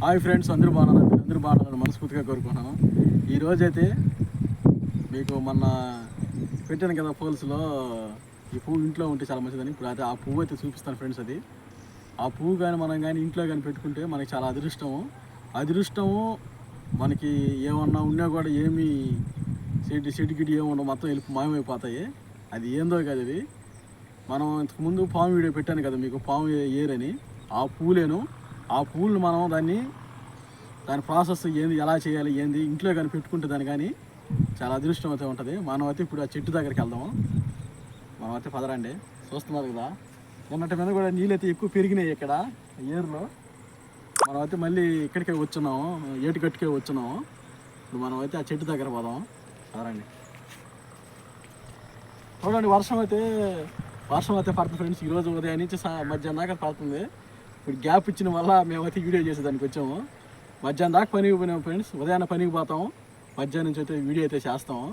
Hi friends అందరూ బాగున్నారు? అందరూ బాగున్నారు మనస్ఫూర్తిగా కోరుకున్నాను ఈ రోజైతే మీకు మొన్న పెట్టాను కదా పోల్స్లో ఈ పువ్వు ఇంట్లో ఉంటే చాలా మంచిదని. ఇప్పుడు అయితే ఆ పువ్వు అయితే చూపిస్తాను ఫ్రెండ్స్ అది. ఆ పువ్వు కానీ మనం కానీ ఇంట్లో కానీ పెట్టుకుంటే మనకి చాలా అదృష్టము. అదృష్టము మనకి ఏమన్నా ఉన్నా కూడా ఏమి చెట్టు చెట్టు గిడి ఏమన్నా మొత్తం వెళ్ళి మాయమైపోతాయి. అది ఏందో కదా అది. మనం ఇంతకుముందు పాము వీడియో పెట్టాను కదా మీకు పాము ఏరని. ఆ పూలేను ఆ పూలను మనం దాన్ని దాని ప్రాసెస్ ఏంది ఎలా చేయాలి ఏంది ఇంట్లో కానీ పెట్టుకుంటే దాన్ని కానీ చాలా అదృష్టం అయితే ఉంటుంది. మనం అయితే ఇప్పుడు ఆ చెట్టు దగ్గరికి వెళ్దాము. మనం అయితే పదరండి. చూస్తున్నారు కదా. నిన్నటి మీద కూడా నీళ్ళు అయితే ఎక్కువ పెరిగినాయి ఇక్కడ ఏరులో. మనం అయితే మళ్ళీ ఇక్కడికే వచ్చున్నాము ఏటికట్టుకే వచ్చున్నాము. ఇప్పుడు మనం అయితే ఆ చెట్టు దగ్గర పోదాం పదరండి. చూడండి వర్షం అయితే వర్షం అయితే పడుతుంది ఫ్రెండ్స్. ఈరోజు ఉదయం నుంచి మధ్యాహ్నం దాకా పడుతుంది. ఇప్పుడు గ్యాప్ ఇచ్చిన వల్ల మేమైతే వీడియో చేసేదానికి వచ్చాము. మధ్యాహ్నం దాకా పనికి పోయినాము ఫ్రెండ్స్. ఉదయాన్నే పనికి పోతాము. మధ్యాహ్నం నుంచి అయితే వీడియో అయితే చేస్తాము.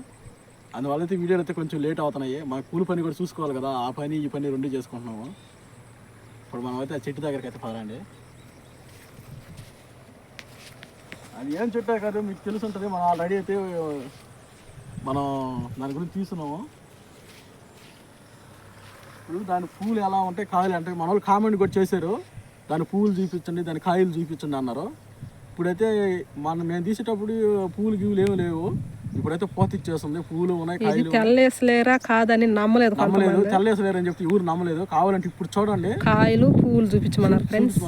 అందువల్ల అయితే వీడియోలు అయితే కొంచెం లేట్ అవుతున్నాయి. మా కూలి పని కూడా చూసుకోవాలి కదా. ఆ పని ఈ పని రెండు చేసుకుంటున్నాము. ఇప్పుడు మనం అయితే ఆ చెట్టు దగ్గరికి అయితే పదండి. అది ఏం చెట్టే కాదు మీకు తెలిసి ఉంటుంది మనం ఆల్రెడీ అయితే మనం దాని గురించి తీసుకున్నాము. ఇప్పుడు దాని పూలు ఎలా ఉంటాయి కాయలు అంటే మన వాళ్ళు కామెంట్ కూడా చేశారు. దాని పూలు చూపించండి దాని కాయలు చూపించండి అన్నారు. ఇప్పుడైతే మనం మేము తీసేటప్పుడు పూలు గీవులు ఏమి లేవు. ఇప్పుడైతే పోత ఇచ్చేస్తుంది పూలు ఉన్నాయి కాయలు తెల్లేసలేరా కాదని నమ్మలేదు నమ్మలేదు తెల్లేసలేరు అని చెప్పి ఊరు నమ్మలేదు. కావాలంటే ఇప్పుడు చూడండి. కాయలు పువ్వులు చూపించమన్నారు ఫ్రెండ్స్.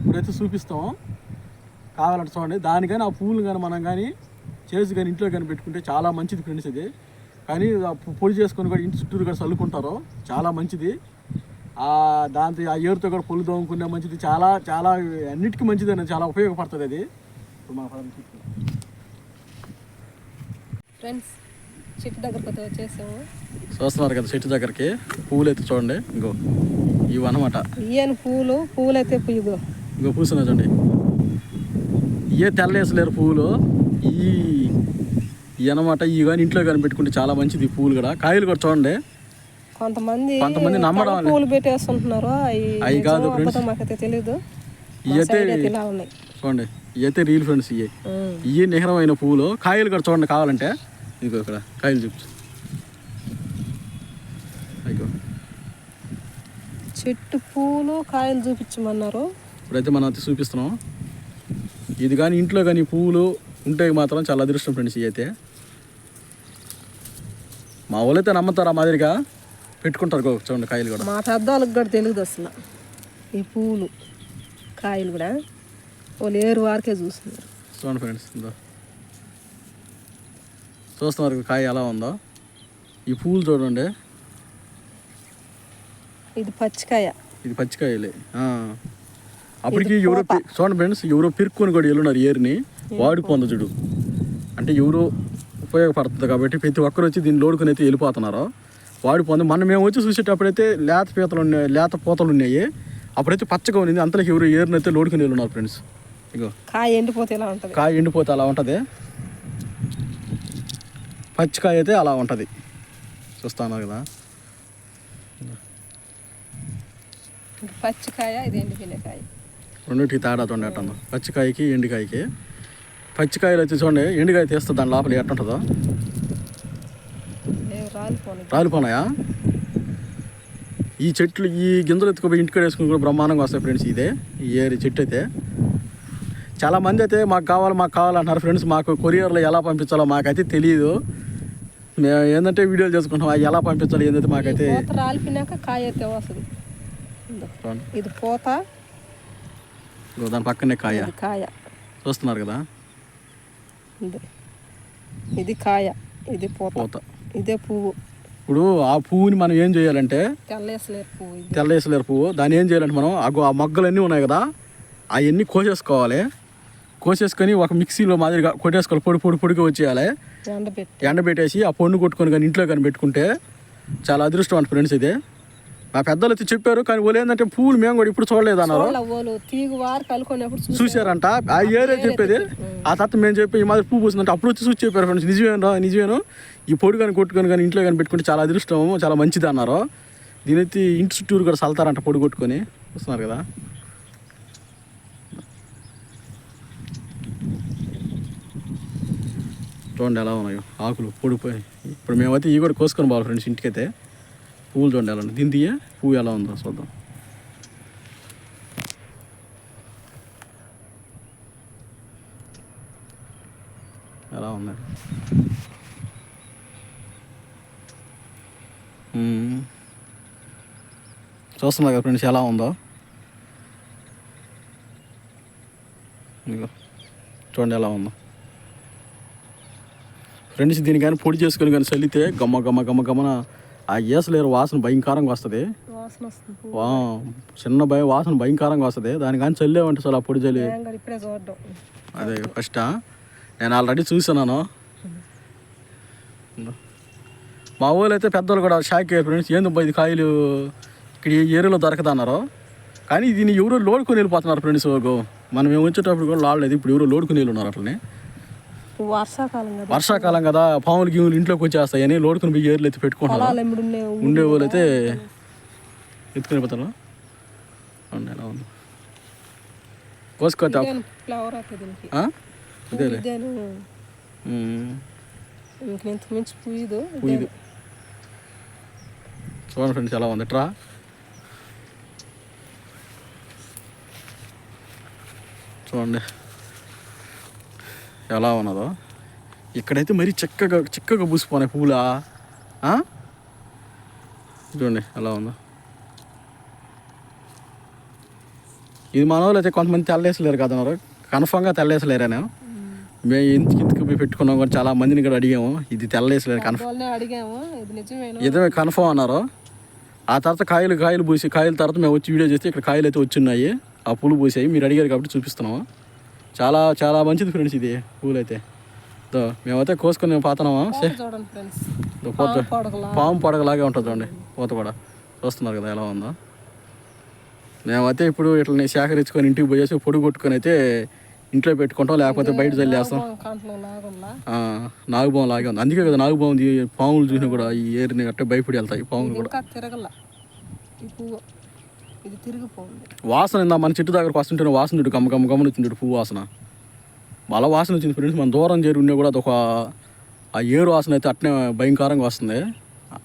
ఇప్పుడైతే చూపిస్తాము. కావాలంటే చూడండి. దానికని ఆ పూలు కానీ మనం కానీ చేసి కానీ ఇంట్లో కానీ పెట్టుకుంటే చాలా మంచిది ఫ్రెండ్స్ ఇది. కానీ పొడి చేసుకొని కూడా ఇంటి చుట్టూరు కూడా చల్లుకుంటారు చాలా మంచిది. దాంతో ఆ ఏరుతో కూడా పొలు దోముకునే మంచిది. చాలా చాలా అన్నిటికీ మంచిది చాలా ఉపయోగపడుతుంది అది. ఇప్పుడు మన. ఫ్రెండ్స్ చెట్టు దగ్గరకు అయితే వచ్చేసాము. చూస్తున్నారు కదా చెట్టు దగ్గరికి. పూలు అయితే చూడండి. ఇంకో ఇవి అనమాట ఇయ్యని పూలు పూలు అయితే ఇంకో పూసిన చూడండి. ఏ తెల్లేసలేరు పువ్వులు? ఈ ఈ అనమాట ఈ కానీ ఇంట్లో కానీ పెట్టుకుంటే చాలా మంచిది పువ్వులు కూడా. కాయలు కూడా చూడండి. కొంతమంది కొంతమంది నమ్మడం పూలు పెట్టేస్తుంటున్నారు అవి కాదు మాకైతే తెలియదు ఇలా ఉన్నాయి. చూడండి ఇవి అయితే రీల్ ఫ్రెండ్స్ ఇవి. ఇవి నిహరమైన పువ్వులు కాయలు కూడా చూడండి కావాలంటే. ఇదిగో ఇక్కడ కాయలు చూపించు. అయ్యో. చెట్టు పూలు కాయలు చూపించమన్నారు. ఇప్పుడైతే మనం అయితే చూపిస్తున్నాం. ఇది కానీ ఇంట్లో కానీ పువ్వులు ఉంటే మాత్రం చాలా అదృష్టం ఫ్రెండ్స్ ఇవి అయితే. మా వాళ్ళైతే నమ్ముతారు మాదిరిగా. పెట్టుకుంటారు చూడండి కాయలు కూడా. మా పెద్దవాళ్ళకి కూడా తెలియదు అసలు. ఈ పూలు కాయలు కూడా వాళ్ళు ఏరు వారికే చూస్తున్నారు. చూడండి ఫ్రెండ్స్ ఇందో. చూస్తున్నారు కాయ ఎలా ఉందో. ఈ పువ్వులు చూడండి. ఇది పచ్చికాయ. ఇది పచ్చికాయలే. అప్పటికి ఎవరో చూడండి ఫ్రెండ్స్ ఎవరో పిరుక్కొని కూడా వెళ్ళున్నారు ఏరుని. వాడిపోంది చూడు. అంటే ఎవరో ఉపయోగపడుతుంది కాబట్టి ప్రతి ఒక్కరు వచ్చి దీన్ని లోడుకొని అయితే వెళ్ళిపోతున్నారు. వాడిపోంది మొన్న మేము వచ్చి చూసేటప్పుడైతే లేత పీతలు ఉన్నాయి లేత పూతలు ఉన్నాయి. అప్పుడైతే పచ్చగా ఉంది అంతలోకి ఎవరు ఏరుని అయితే లోడుకొని వెళ్ళున్నారు ఫ్రెండ్స్ ఇగో. కాయ ఎండిపోతే ఎలా ఉంటుంది? కాయ ఎండిపోతే అలా ఉంటుంది. పచ్చికాయ అయితే అలా ఉంటుంది. చూస్తాను కదా. పచ్చికాయ ఇది ఎండిపోయిన కాయ. రెండింటికి తేడా ఎట్టుందో పచ్చికాయకి ఎండికాయకి. పచ్చికాయలు అయితే చూడండి ఎండికాయ తీస్తే దాని లోపల ఎట్టుంటుందో. రాలిపోనాయా? ఈ చెట్లు ఈ గింజలు ఎత్తుకుపోయి ఇంటికి వేసుకుని కూడా బ్రహ్మాండంగా వస్తాయి ఫ్రెండ్స్ ఇదే. ఈ ఏరి చెట్టు అయితే. చాలా మంది అయితే మాకు కావాలి మాకు కావాలంటున్నారు ఫ్రెండ్స్. మాకు కొరియర్లో ఎలా పంపించాలో మాకైతే తెలియదు మేము ఏంటంటే వీడియోలు చేసుకుంటాం అవి ఎలా పంపించాలి ఏంటంటే మాకైతే రాలిపోయినాక కాయ అయితే వస్తుంది. ఇదో. పూత. దాని పక్కనే కాయ. కాయ. చూస్తున్నారు కదా? ఇది. ఇది కాయ. ఇది పూత. పూత. ఇదే పువ్వు. ఇప్పుడు ఆ పువ్వుని మనం ఏం చేయాలంటే తెల్లేసలేరు పువ్వు ఇది. తెల్లేసలేరు పువ్వు. దాన్ని ఏం చేయాలంటే మనం అగో ఆ మొగ్గలన్నీ ఉన్నాయి కదా అవన్నీ కోసేసుకోవాలి. కోసేసుకొని ఒక మిక్సీలో మాదిరిగా కొట్టేసుకోవాలి. పొడి పొడి పొడిగా వచ్చేయాలి. ఎండబెట్టి. ఎండబెట్టేసి ఆ పొన్ను కొట్టుకొని కానీ ఇంట్లో కానీ పెట్టుకుంటే చాలా అదృష్టం అంట ఫ్రెండ్స్ ఇది. మా పెద్దలు వచ్చి చెప్పారు కానీ వాళ్ళు పూలు మేము కూడా ఇప్పుడు చూడలేదు అన్నారు. చూసారంట ఆ ఏరియా చెప్పేది ఆ తర్వాత మేము చెప్పి ఈ మాదిరి పువ్వు పూసిందంటే అప్పుడు వచ్చి చూసి చెప్పారు ఫ్రెండ్స్ నిజమేనా నిజమేను? ఈ పొడి కానీ కొట్టుకొని కానీ ఇంట్లో కానీ పెట్టుకుంటే చాలా అదృష్టం చాలా మంచిది అన్నారు. దీనైతే ఇంటి చుట్టూరు కూడా చల్తారంట పొడి కొట్టుకొని. వస్తున్నారు కదా. చూడండి ఎలా ఉన్నాయో ఆకులు పొడిపోయి ఇప్పుడు మేమైతే ఈ కూడా కోసుకొని బాగా ఫ్రెండ్స్ ఇంటికైతే. పువ్వులు చూడండి ఎలా ఉన్నాయి దీని తీయ పువ్వు ఎలా ఉందో చూద్దాం. ఎలా ఉంది మ్మ్. చూస్తున్నా కదా ఫ్రెండ్స్ ఎలా ఉందో? చూడండి ఎలా ఉందో. ఫ్రెండ్స్ దీని కానీ పొడి చేసుకొని కానీ చల్లితే గమ్మ గమ్మ గమ్మ గమ్మన ఆ ఏసలేరు వాసన భయంకరంగా వస్తుంది. చిన్న భయం వాసన భయంకరంగా వస్తుంది. దాని కానీ చల్లేమంటే అసలు ఆ పొడి చల్లి అదే ఫస్ట్ నేను ఆల్రెడీ చూసాను మా ఊళ్ళో అయితే పెద్దోళ్ళు కూడా షాక్ అయ్యారు ఫ్రెండ్స్ ఏంది ఇది కాయలు? ఇక్కడ ఈ ఏరియాలో దొరకదన్నారు కానీ దీన్ని ఎవరో లోడుకొని వెళ్ళిపోతున్నారు ఫ్రెండ్స్ మనం మేము వచ్చేటప్పుడు కూడా లాడలేదు. ఇప్పుడు ఎవరో లోడుకొని వెళ్ళి ఉన్నారు అట్లనే. వర్షాకాలం కదా. వర్షాకాలం కదా పాములు గీములు ఇంట్లోకి వచ్చేస్తాయని లోడుకొని పోయి ఏర్లు ఎత్తి పొలాలు ఎప్పుడు ఉండే వాళ్ళు అయితే ఎత్తుకుని పోతారు? అవును, కోసుకోతే అయితే మించి ఇది చూడండి ఫ్రెండ్స్ ఎలా ఉంది? ట్రా? చూడండి. ఎలా ఉన్నదో. ఇక్కడైతే మరీ చక్కగా చిక్కగా పూసిపోయినాయి పూలా? చూడండి ఎలా ఉందో. ఇది మన వాళ్ళు అయితే కొంతమంది తెల్లేసలేరు కదా కన్ఫామ్గా తెల్లేసలేరా మేము. ఇంత ఇంతకు పోయి పెట్టుకున్నాం కూడా చాలా మందిని కూడా అడిగాము. ఇది తెల్లేసలేరు కన్ఫామ్ ఇది కన్ఫర్మ్ అన్నారు. ఆ తర్వాత కాయలు కాయలు పూసి కాయల తర్వాత మేము వచ్చి వీడియో చేస్తే ఇక్కడ కాయలు అయితే వచ్చిన్నాయి ఆ పూలు పూసాయి. మీరు అడిగారు కాబట్టి చూపిస్తున్నాము. చాలా చాలా మంచిది ఫ్రెండ్స్ ఇది పూలు అయితే దో మేమైతే కోసుకొని పోతున్నామా దో పోత. పాము పడగలాగే ఉంటుంది చూడండి పూత కూడా. చూస్తున్నారు కదా ఎలా ఉందో. మేమైతే ఇప్పుడు ఇట్లా సేకరించుకొని ఇంటికి పోయేసి పొడి కొట్టుకొని అయితే ఇంట్లో పెట్టుకుంటాం లేకపోతే బయట చల్లేస్తాం నాగుపాము లాగే ఉంది. అందుకే కదా ఇది పాములు చూసినా కూడా ఈ ఏరిని గట్టే భయపడి వెళ్తాయి పాములు కూడా ఇంకా తిరగల ఈ పువ్వు ఇది తిరిగిపోయింది వాసన ఇందా మన చెట్టు దగ్గరకు వస్తుంటే వాసన చూడు గమ్మ గమ్మ గమ్మని వచ్చింది పువ్వు వాసన. మళ్ళీ వాసన వచ్చింది ఫ్రెండ్స్ మన దూరం చేరి ఉండే కూడా అదొక ఆ ఏరు వాసన అయితే అట్నే భయంకరంగా వస్తుంది.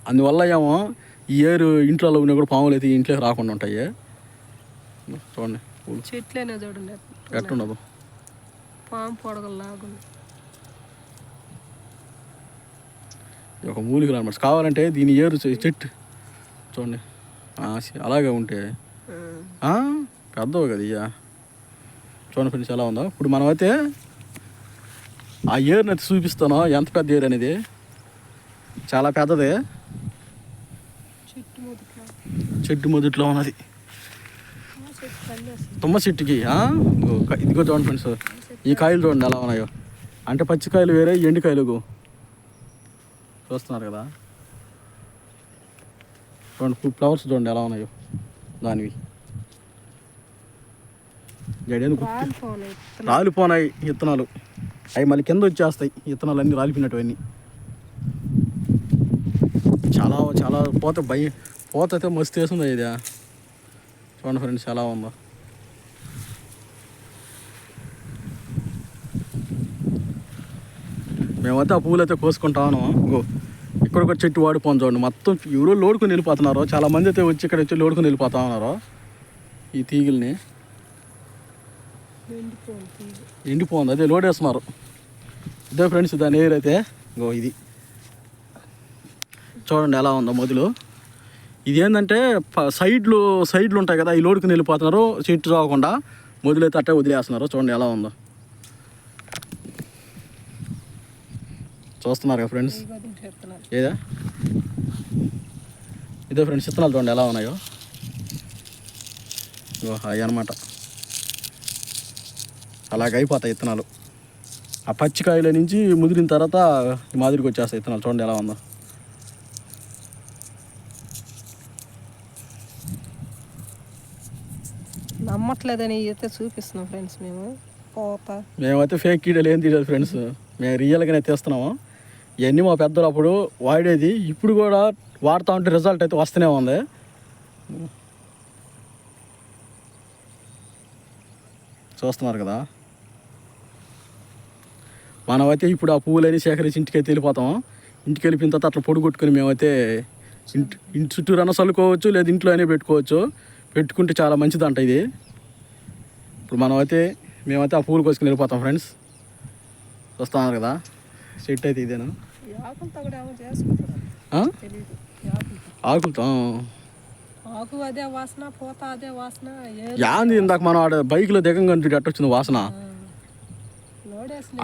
అందువల్ల ఏమో ఈ ఏరు ఇంట్లో ఉన్నా కూడా పాములు అయితే ఈ ఇంట్లోకి రాకుండా ఉంటాయి. చూడండి చెట్లేనే చూడండి ఎట్లుండదు? పాము ఒక మూలికలు అనమాట కావాలంటే దీని ఏరు చెట్టు. చూడండి. అలాగే ఉంటే పెద్దవి కదా ఇయ్య. చూడండి ఫ్రెండ్స్ ఎలా ఉందో. ఇప్పుడు మనమైతే ఆ ఏరుని అయితే చూపిస్తాను. ఎంత పెద్ద ఏరు అనేది. చాలా పెద్దది. చెట్టు మొదట్లో. చెట్టు మొదట్లో ఉన్నది. తుమ్మ చెట్టుకి? ఇదిగో చూడండి ఫ్రెండ్స్. ఈ కాయలు చూడండి ఎలా ఉన్నాయో. అంటే పచ్చికాయలు వేరే ఎండికాయలు. చూస్తున్నారు కదా. చూడండి ఫ్లవర్స్ చూడండి ఎలా ఉన్నాయో. దానివి. రాలిపోనాయి విత్తనాలు అవి మళ్ళీ కింద వచ్చేస్తాయి విత్తనాలు అన్నీ రాలిపోయినట్టు అన్నీ చాలా చాలా పోత భయం పోత అయితే మస్తు వేస్తుంది ఇది? చూడండి ఫ్రెండ్స్ ఎలా ఉందో. మేమైతే ఆ పూలు అయితే కోసుకుంటాను. ఇంకో ఇక్కడ ఒక చెట్టు వాడిపోను చూడండి. మొత్తం ఎవరో లోడుకొని వెళ్ళిపోతున్నారు చాలా మంది అయితే వచ్చి ఇక్కడ వచ్చి లోడుకొని వెళ్ళిపోతా ఉన్నారు ఈ తీగల్ని. ఎండిపోంది అదే లోడ్ వేస్తున్నారు ఇదే ఫ్రెండ్స్ దాని ఏర్ అయితే. గో ఇది. చూడండి ఎలా ఉందో మొదలు. ఇది ఏంటంటే ప- సైడ్లు సైడ్లు ఉంటాయి కదా ఈ లోడుకుని వెళ్ళిపోతున్నారు చెట్టు రాకుండా మొదలైతే అట్టే వదిలేస్తున్నారు. చూడండి ఎలా ఉందో. చూస్తున్నారు కదా ఫ్రెండ్స్? ఏదా ఇదే ఫ్రెండ్స్ విత్తనాలు చూడండి ఎలా ఉన్నాయో. అవి అనమాట అలాగ అయిపోతాయి విత్తనాలు ఆ పచ్చికాయల నుంచి ముదిరిన తర్వాత ఈ మాదిరికి వచ్చేస్తాయి విత్తనాలు చూడండి ఎలా ఉందో. నమ్మట్లేదని అయితే చూపిస్తున్నాం ఫ్రెండ్స్ మేము. పోత మేమైతే ఫేక్ కీడలు ఏం తీయలేదు ఫ్రెండ్స్. మేము రియల్గానే తీస్తున్నాము. ఇవన్నీ మా పెద్దలు అప్పుడు వాడేది. ఇప్పుడు కూడా వాడుతూ ఉంటే రిజల్ట్ అయితే వస్తూనే ఉంది. చూస్తున్నారు కదా. మనమైతే ఇప్పుడు ఆ పువ్వులని సేకరించి ఇంటికి అయితే వెళ్ళిపోతాం. ఇంటికి వెళ్ళిపోయిన తర్వాత అట్లా పొడుగొట్టుకుని మేమైతే ఇంటి ఇంటి చుట్టూరన్నా చల్లుకోవచ్చు లేదా ఇంట్లో అయినా పెట్టుకోవచ్చు. పెట్టుకుంటే చాలా మంచిదంట ఇది. ఇప్పుడు మనమైతే మేమైతే ఆ పువ్వులు కోసుకుని వెళ్ళిపోతాం ఫ్రెండ్స్ వస్తున్నారు కదా. సెట్ అయితే ఇదేనా? ఆకులతో. ఆకు అదే వాసన పూత అదే వాసన యాంది ఇందాక మనం ఆడ బైక్లో దిగంగా వచ్చింది వాసన.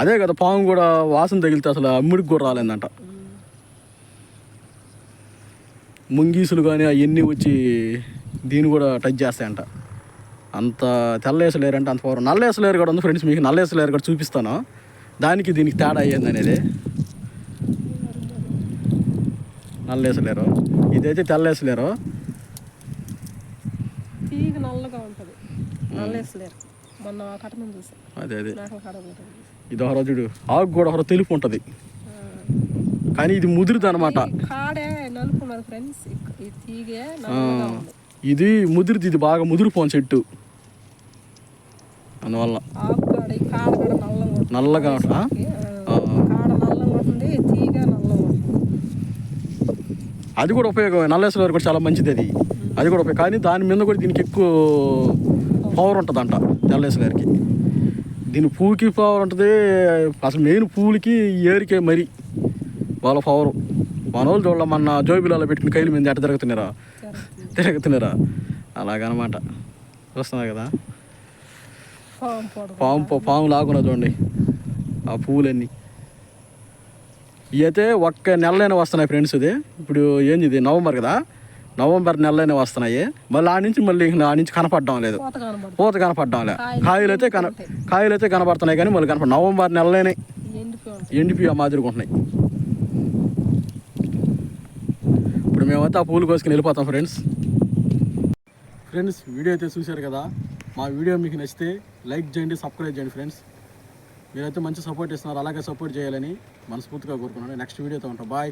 అదే కదా పాము కూడా వాసన తగిలితే అసలు అమ్ముడికి కూడా రాలేదంట. ముంగీసులు కానీ అవన్నీ వచ్చి దీన్ని కూడా టచ్ చేస్తాయంట. అంత తెల్ల వేసలేరు అంటే అంత పవర్ నల్ల వేసలేరు కూడా ఉంది ఫ్రెండ్స్ మీకు నల్ల వేసలేరు కూడా చూపిస్తాను. దానికి దీనికి తేడా అయ్యింది అనేది ఇదైతే తీగ నల్లగా ఉంటుంది. నల్లేసలేరు. మొన్న కటమం చూసాం. అదే అదే. ఇది ఒక చూడు. ఆకు కూడా ఒక తెలుపు ఉంటుంది. కానీ ఇది ముదురుది అనమాట ఇది ముదిరిది ఇది బాగా ముదిరిపోను చెట్టు. అందువల్ల. కాడ కాడ నల్లగా ఉంటుంది. నల్లగా ఉంట- ఆ? ఆ, కాడ నల్లగా ఉంటుంది తీగ నల్లగా ఉంటుంది. అది కూడా ఉపయోగం. నల్లేశ్వర కూడా చాలా మంచిది అది. అది కూడా ఉపయోగం. కానీ దాని మీద కూడా దీనికి ఎక్కువ పవర్ ఉంటుందంట తెల్లేశ్వరికి దీని పువ్వుకి పవర్ ఉంటుంది. అసలు మెయిన్ పువ్వులకి ఈ ఏరికే మరి వాళ్ళ పవర్ మన వాళ్ళు చూడాలి మన జోబిలలో పెట్టుకుని కైలు మీద ఎట్ట తిరుగుతున్నారా? తిరుగుతున్నారా అలాగనమాట. వస్తున్నారు కదా? పాము పాము పా- పాము లాగున్నా చూడండి. ఆ పువ్వులన్నీ ఇవి అయితే ఒక్క నెలలైనా వస్తున్నాయి ఫ్రెండ్స్ ఇది. ఇప్పుడు ఏంది ఇది? నవంబర్ కదా? నవంబర్ నెలలైనా వస్తున్నాయి. మళ్ళీ ఆ నుంచి మళ్ళీ ఆ నుంచి కనపడడం లేదు. పూత కనపడడం లేదు. కాయలు అయితే కన కాయలు అయితే కనపడుతున్నాయి కానీ మళ్ళీ కనపడ నవంబర్ నెలలోనే ఎండిపోయి మాదిరిగా ఉంటున్నాయి. ఇప్పుడు మేమైతే ఆ పూలు కోసుకుని వెళ్ళిపోతాం ఫ్రెండ్స్. ఫ్రెండ్స్ వీడియో అయితే చూశారు కదా? మా వీడియో మీకు నచ్చితే లైక్ చేయండి సబ్స్క్రైబ్ చేయండి ఫ్రెండ్స్. మీరైతే మంచి సపోర్ట్ ఇస్తున్నారు అలాగే సపోర్ట్ చేయాలని మనస్ఫూర్తిగా కోరుకున్నాను నెక్స్ట్ వీడియోతో ఉంటాం. బాయ్.